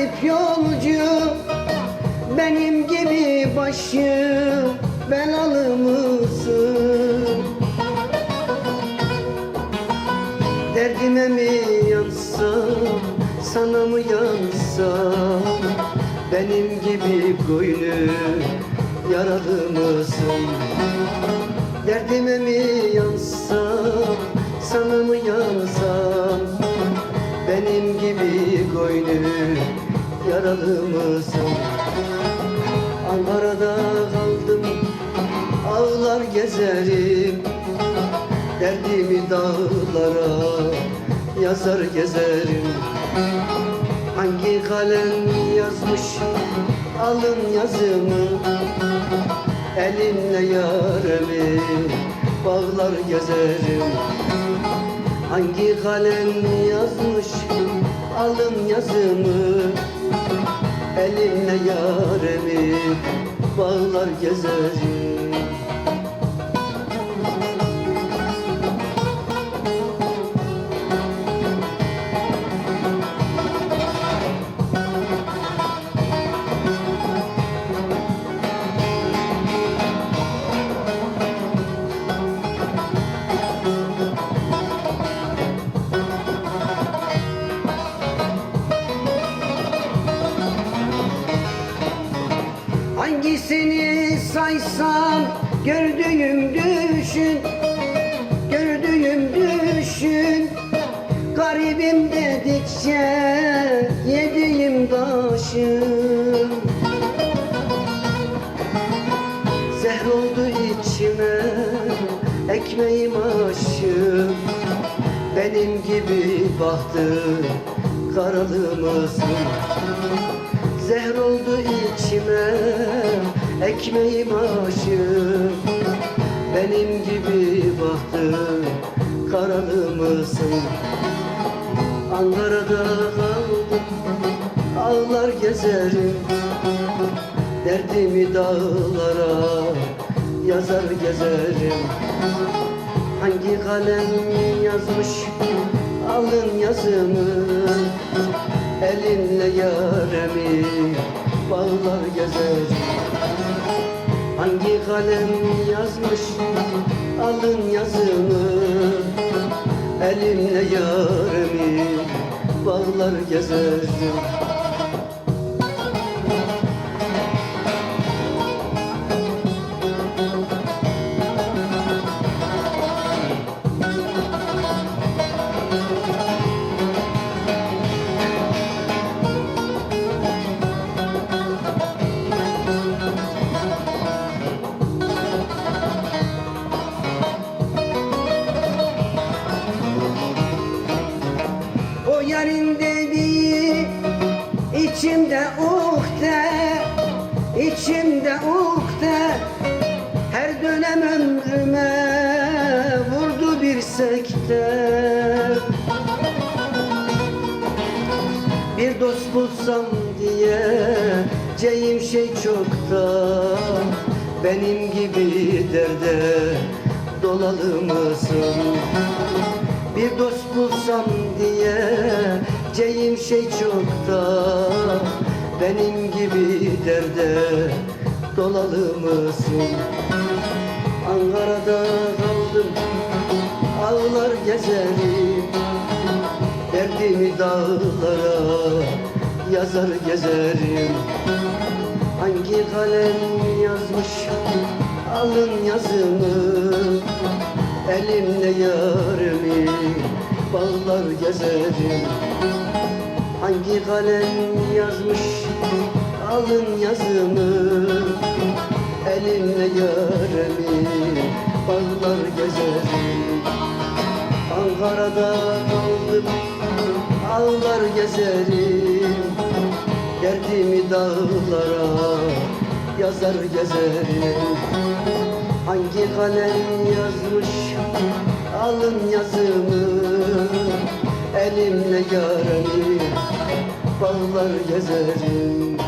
garip yolcu Benim gibi başı belalı mısın? Derdime mi yansam, sana mı yansam Benim gibi koyunu yaralı mısın? Mısın? Ankara'da kaldım, ağlar gezerim. Derdimi dağlara yazar gezerim. Hangi kalem yazmış alın yazımı? Elimle yaremi bağlar gezerim. Hangi kalem yazmış alın yazımı Elimle yaremi bağlar gezerim Hangisini saysam gördüğüm düşün Gördüğüm düşün. Garibim dedikçe yediğim taşım Zehr oldu içime ekmeğim aşım Benim gibi bahtı karalı mısın? Zehr oldu içime ekmeğim aşım Benim gibi bahtı karalı mısın? Ankara'da kaldım ağlar gezerim. Derdimi dağlara yazar gezerim. Hangi kalem yazmış alın yazımı Elinle yaremi bağlar gezerim Hangi kalem yazmış alın yazımı Elimle yaremi bağlar gezerim içimde ukde içimde ukde Her dönem ömrüme vurdu bir sekte. Bir dost bulsam diye Ceyim şey çokta Benim gibi derde dolalı mısın? Bir dost bulsam diye Ceyim şey çokta Benim gibi derde dolalı mısın? Ankara'da kaldım Ağlar gezerim. Derdimi dağlara yazar gezerim. Hangi kalem yazmış alın yazımı Elimle yarimi bağlar gezerim. Hangi kalem yazmış alın yazımı? Elimle yarimi bağlar gezerim. Ankara'da kaldım ağlar gezerim. Derdimi dağlara yazar gezerim. Hangi kalem yazmış alın yazımı Elimle yarimi bağlar gezerim